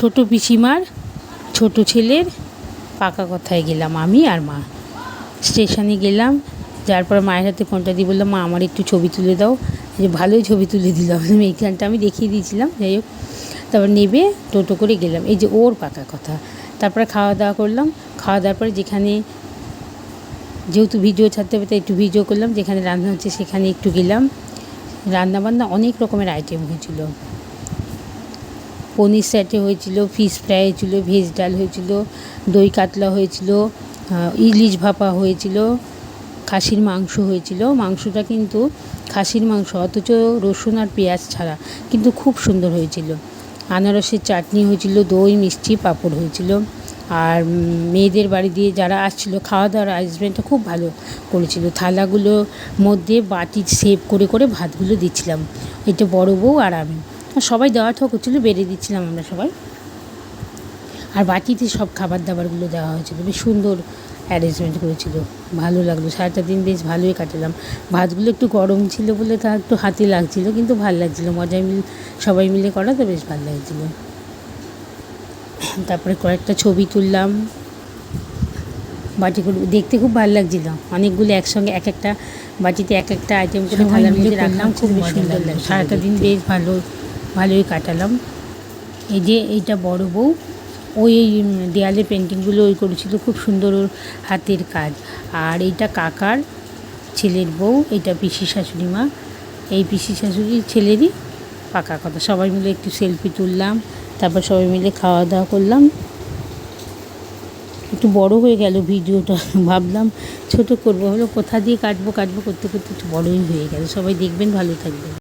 ছোট পিসিমার, ছোট ছেলের, পাকা কথায় গেলাম আমি আর মা। স্টেশনে গেলাম, যার পর মায়ের হাতে ফোনটা দিয়ে বললাম, মা, আমার একটু ছবি তুলে দাও। যে ভালোই ছবি তুলে দিলাম। এইখানটা আমি দেখিয়ে দিয়েছিলাম, যাই হোক। তারপর নেবে, টোটো করে গেলাম। এই যে ওর পাকা কথা। তারপরে খাওয়া দাওয়া করলাম। খাওয়া দাওয়ার পরে যেখানে যেহেতু ভিডিও ছাড়তে হবে, তাই একটু ভিডিও করলাম। যেখানে রান্না হচ্ছে সেখানে একটু গেলাম। রান্নাবান্না অনেক রকমের আইটেম হয়েছিল। পনির স্যাটে হয়েছিল ফিশ ফ্রাই হয়েছিল ভেজ ডাল হয়েছিল, দই কাতলা হয়েছিল ইলিশ ভাপা হয়েছিল, খাসির মাংস হয়েছিল। মাংসটা কিন্তু খাসির মাংস, অথচ রসুন আর পেঁয়াজ ছাড়া, কিন্তু খুব সুন্দর হয়েছিল। আনারসের চাটনি হয়েছিল, দই, মিষ্টি, পাঁপড় হয়েছিল। আর মেয়েদের বাড়ি দিয়ে যারা আসছিল খাওয়া দাওয়ার অ্যারেঞ্জমেন্টটা খুব ভালো করেছিল। থালাগুলোর মধ্যে বাটি সেভ করে করে ভাতগুলো দিচ্ছিলাম। এটা বড় বউ আর আমি। সবাই দেওয়া ঠক হচ্ছিল বেড়ে দিচ্ছিলাম আমরা সবাই। আর বাটিতে সব খাবার দাবারগুলো দেওয়া হয়েছিল বেশ সুন্দর অ্যারেঞ্জমেন্ট করেছিল ভালো লাগল। সারাটা দিন বেশ ভালোই কাটালাম। ভাতগুলো একটু গরম ছিল বলে তা একটু হাতে লাগছিল কিন্তু ভালো লাগছিল। মজায় মিল সবাই মিলে করা তো বেশ ভালো লাগছিল। তারপরে কয়েকটা ছবি তুললাম। বাটিগুলো দেখতে খুব ভালো লাগছিল। অনেকগুলো একসঙ্গে এক একটা বাটিতে এক একটা আইটেম করে থালার মধ্যে রাখলাম খুব সুন্দর লাগল সারাটা দিন বেশ ভালো ভালোই কাটালাম। এই যে এইটা বড় বউ ওই এই দেয়ালে পেন্টিংগুলো ওই করেছিল, খুব সুন্দর ওর হাতের কাজ। আর এইটা কাকার ছেলের বউ, এইটা পিসি শাশুড়ি মা। এই পিসি শাশুড়ির ছেলেরই পাকা কথা। সবাই মিলে একটু সেলফি তুললাম, তারপর সবাই মিলে খাওয়া দাওয়া করলাম। একটু বড় হয়ে গেল ভিডিওটা, ভাবলাম ছোট করব। হলো কোথা দিয়ে কাটবো কাটবো? করতে করতে একটু বড়ই হয়ে গেল। সবাই দেখবেন, ভালো থাকবেন।